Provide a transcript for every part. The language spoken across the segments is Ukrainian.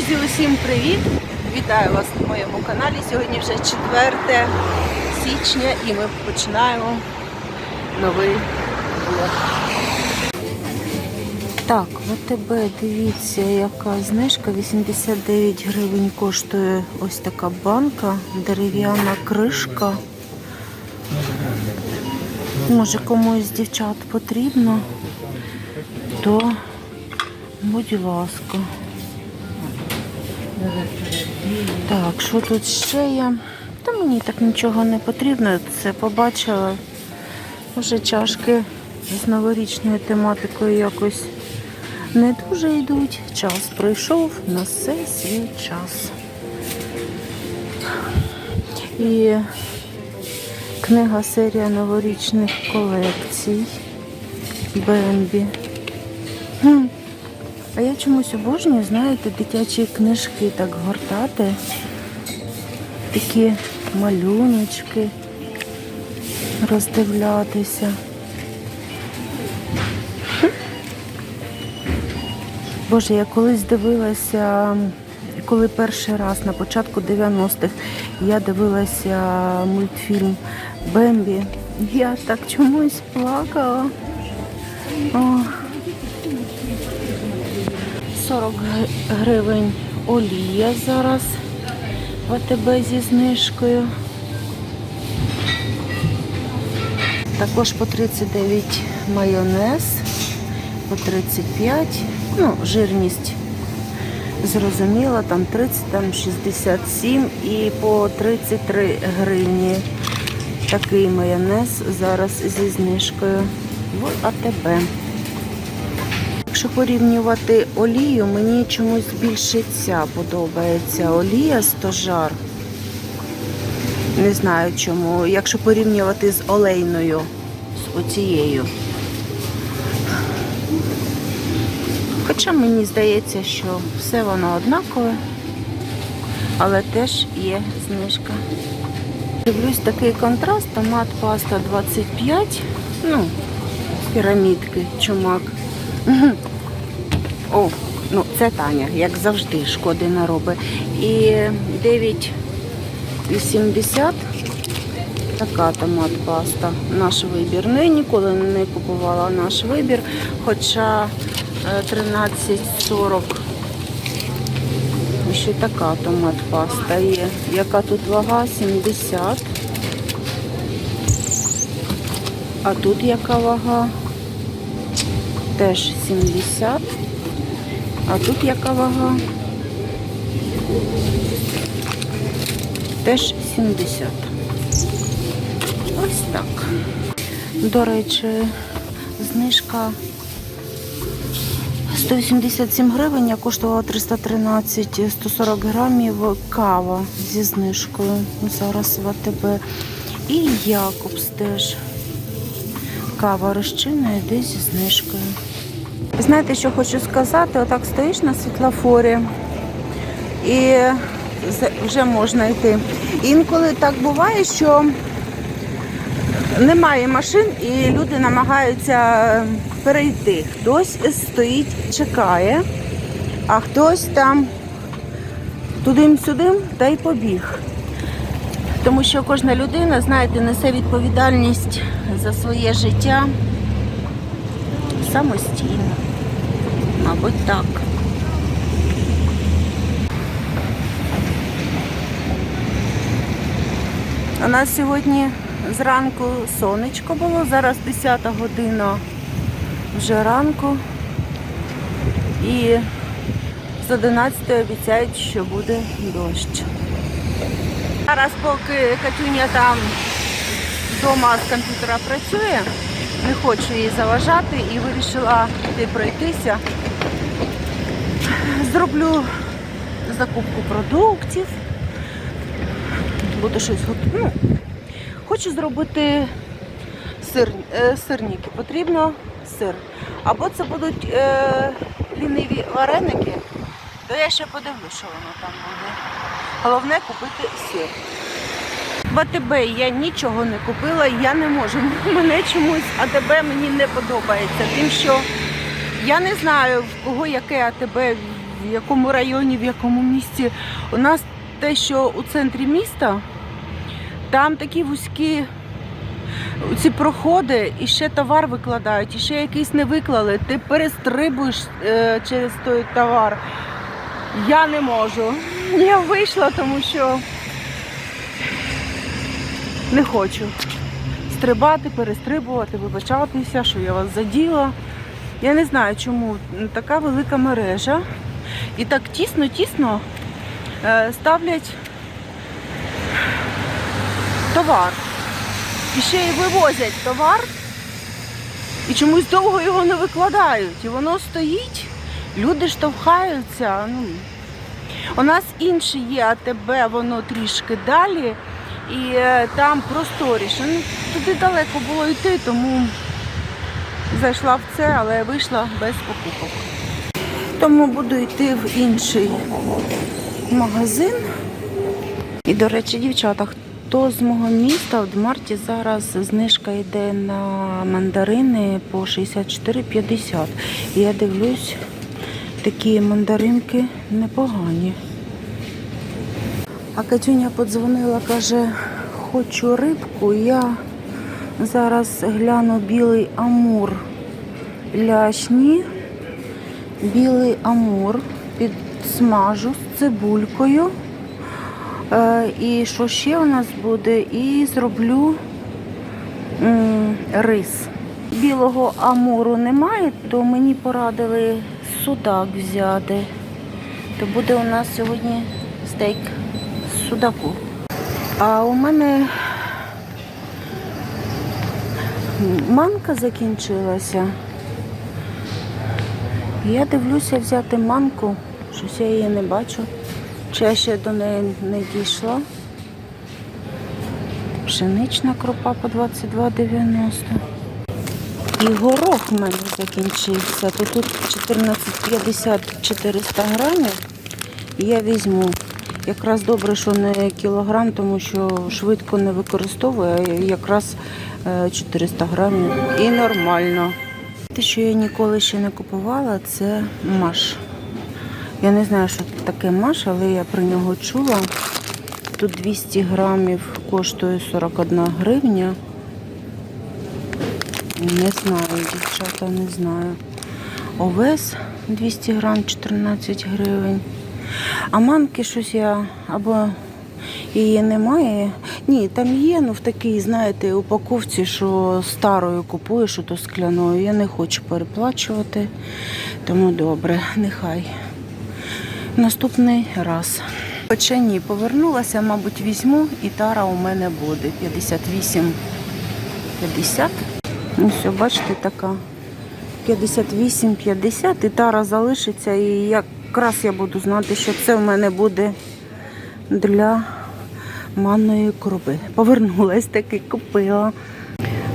Друзі, усім привіт! Вітаю вас на моєму каналі. Сьогодні вже 4 січня і ми починаємо новий влог. Так, ВТБ, дивіться, яка знижка. 89 гривень коштує ось така банка, дерев'яна кришка. Може комусь з дівчат потрібно, то будь ласка. Так, що тут ще є? Та мені так нічого не потрібно. Це побачила. Вже чашки з новорічною тематикою якось не дуже йдуть. Час прийшов на все свій час. І книга серія новорічних колекцій Бембі. А я чомусь обожнюю, знаєте, дитячі книжки так гортати. Такі малюночки роздивлятися. Боже, я колись дивилася, коли перший раз на початку 90-х я дивилася мультфільм Бембі. Я так чомусь плакала. Ох. 40 гривень олія зараз в АТБ зі знижкою. Також по 39 майонез, по 35. Ну, жирність зрозуміла, там 30, там 67 і по 33 гривні. Такий майонез зараз зі знижкою в АТБ. Якщо порівнювати олію, мені чомусь більше ця подобається. Олія стожар. Не знаю чому. Якщо порівнювати з олейною, з оцією. Хоча мені здається, що все воно однакове, але теж є знижка. Дивлюсь такий контраст, томат паста 25, ну, пірамідки, чумак. О, ну це Таня, як завжди, шкоди не робить. І 9,80 така томат паста. Наш вибір. Ну я ніколи не купувала наш вибір, хоча е, 13,40. І Ще така томат паста є. Яка тут вага? 70. А тут яка вага? Теж 70. А тут яка вага? Теж 70. Ось так. До речі, знижка 187 гривень, я коштувала 313, 140 грамів кава зі знижкою. Зараз в АТБ. І Якобс теж. Кава розчинна йде зі знижкою. Знаєте, що хочу сказати? Отак стоїш на світлофорі і вже можна йти. Інколи так буває, що немає машин і люди намагаються перейти. Хтось стоїть, чекає, а хтось там тудим-сюдим та й побіг. Тому що кожна людина, знаєте, несе відповідальність за своє життя самостійно. Мабуть, так. У нас сьогодні зранку сонечко було, зараз 10 година вже ранку. І з 11 обіцяють, що буде дощ. Зараз поки Катюня там вдома з комп'ютера працює, не хочу їй заважати і вирішила піти пройтися. Зроблю закупку продуктів. Буду щось готувати. Ну, хочу зробити сир, е, сирники. Потрібно сир. Або це будуть е, ліниві вареники, то я ще подивлюсь, що воно там буде. Головне купити сир. В АТБ я нічого не купила, я не можу. Мене чомусь АТБ мені не подобається. Тим, що я не знаю, в кого яке АТБ в якому районі, в якому місті. У нас те, що у центрі міста, там такі вузькі ці проходи, і ще товар викладають, і ще якийсь не виклали. Ти перестрибуєш е, через той товар. Я не можу. Я вийшла, тому що не хочу стрибати, перестрибувати, вибачатися, що я вас заділа. Я не знаю, чому така велика мережа і так тісно-тісно е, ставлять товар. І ще й вивозять товар, і чомусь довго його не викладають. І воно стоїть, люди штовхаються. Ну, у нас інше є АТБ, воно трішки далі, і е, там просторіше. Ну, туди далеко було йти, тому зайшла в це, але вийшла без покупок. Тому буду йти в інший магазин. І, до речі, дівчата, хто з мого міста в Дмарті зараз знижка йде на мандарини по 64,50. І я дивлюсь, такі мандаринки непогані. А Катюня подзвонила, каже, хочу рибку. Я зараз гляну білий амур ляшні. Білий амур підсмажу з цибулькою. Е, І що ще у нас буде? І зроблю рис. Білого амуру немає, то мені порадили судак взяти. То буде у нас сьогодні стейк з судаку. А у мене манка закінчилася. Я дивлюся взяти манку, щось я її не бачу. Чи я ще до неї не дійшла. Пшенична крупа по 22,90. І горох в мене закінчився. То тут 14,50 400 грамів. Я візьму. Якраз добре, що не кілограм, тому що швидко не використовую, а якраз е, 400 грамів. І нормально. Те, що я ніколи ще не купувала, це маш. Я не знаю, що таке маш, але я про нього чула. Тут 200 грамів коштує 41 гривня. Не знаю, дівчата, не знаю. Овес 200 грам 14 гривень. А манки щось я або її немає. Ні, там є, ну в такій, знаєте, упаковці, що старою купуєш, то скляною. Я не хочу переплачувати, тому добре, нехай. Наступний раз. Печені повернулася, мабуть, візьму, і тара у мене буде 58 50. Ну все, бачите, така 58-50 і тара залишиться. І якраз я буду знати, що це в мене буде для манної крупи. Повернулась таки, купила.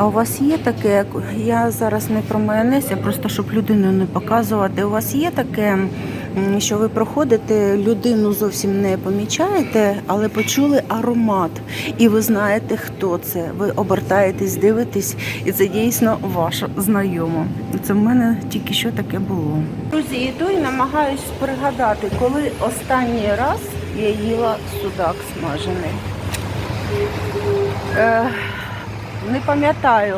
А у вас є таке, я зараз не про майонез, а просто щоб людину не показувати. У вас є таке, що ви проходите, людину зовсім не помічаєте, але почули аромат, і ви знаєте, хто це. Ви обертаєтесь, дивитесь, і це дійсно ваша знайома. Це в мене тільки що таке було. Друзі, йду і намагаюсь пригадати, коли останній раз я їла судак смажений. Е, не пам'ятаю.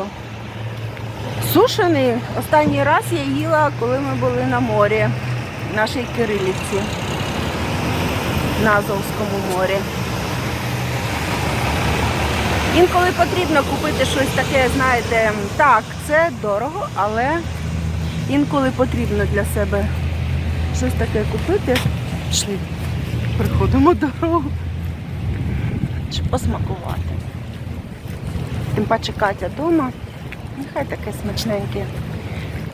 Сушений останній раз я їла, коли ми були на морі, в нашій Кирилівці, на Азовському морі. Інколи потрібно купити щось таке, знаєте, так, це дорого, але інколи потрібно для себе щось таке купити. Пішли, приходимо дорогу, щоб посмакувати. Тим паче Катя вдома. Нехай таке смачненьке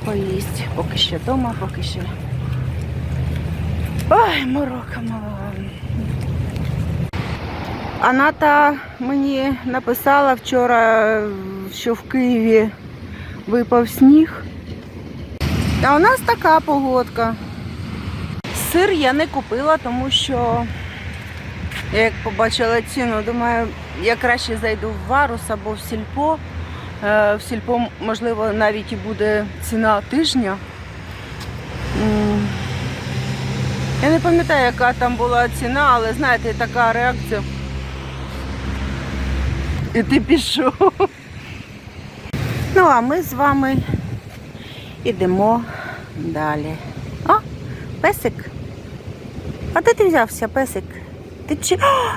поїсть. Поки що вдома, поки що. Ой, морока мала. Аната мені написала вчора, що в Києві випав сніг. А у нас така погодка. Сир я не купила, тому що я як побачила ціну, думаю, я краще зайду в Варус або в Сільпо. Е, В Сільпо, можливо, навіть і буде ціна тижня. Я не пам'ятаю, яка там була ціна, але знаєте, така реакція. І ти пішов. Ну, а ми з вами йдемо далі. О, песик. А де ти взявся, песик? Ти чи... О,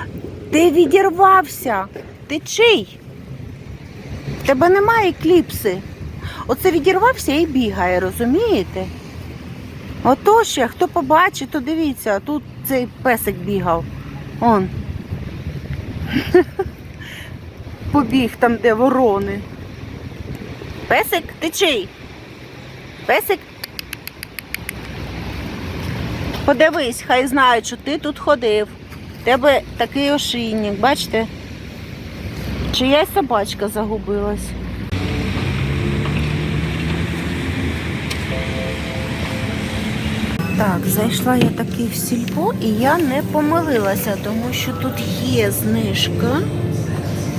ти відірвався. Ти чий? В тебе немає кліпси. Оце відірвався і бігає, розумієте? Ото ще, хто побачить, то дивіться, тут цей песик бігав. Он. Побіг там, де ворони. Песик, ти чий? Песик? Подивись, хай знають, що ти тут ходив. В тебе такий ошийник, бачите? Чиясь собачка загубилась. Так, зайшла я таки в сільпо і я не помилилася, тому що тут є знижка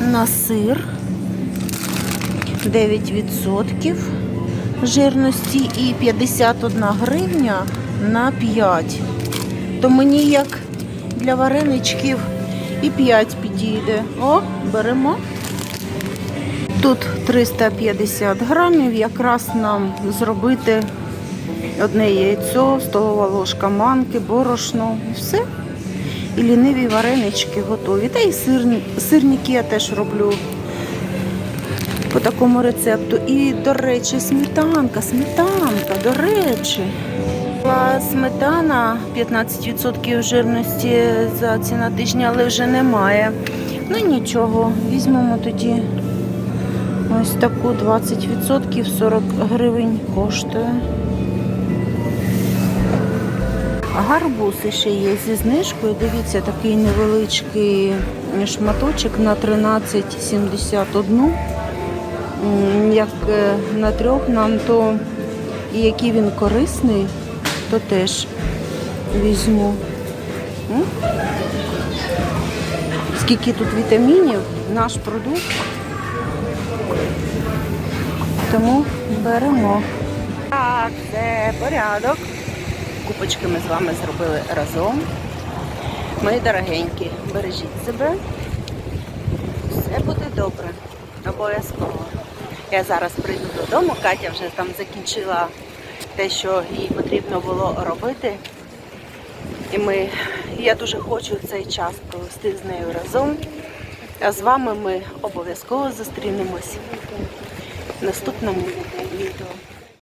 на сир 9% жирності і 51 гривня на 5. То мені як для вареничків і 5 підійде. О, беремо. Тут 350 грамів, якраз нам зробити одне яйцо, столова ложка манки, борошно, і все. І ліниві варенички готові. Та і сирні, сирники я теж роблю по такому рецепту. І, до речі, сметанка, сметанка, до речі. Сметана 15% жирності за ціна тижня, але вже немає. Ну нічого, візьмемо тоді ось таку 20%, 40 гривень коштує. Гарбуз ще є зі знижкою. Дивіться, такий невеличкий шматочок на 13,71. Як е, на трьох нам, то і який він корисний, то теж візьму. Скільки тут вітамінів, наш продукт. Тому беремо. Так, це порядок. Купочки ми з вами зробили разом. Мої дорогенькі, бережіть себе. Все буде добре. Обов'язково. Я зараз прийду додому. Катя вже там закінчила те, що їй потрібно було робити. І ми, я дуже хочу цей час провести з нею разом. А з вами ми обов'язково зустрінемось в наступному відео.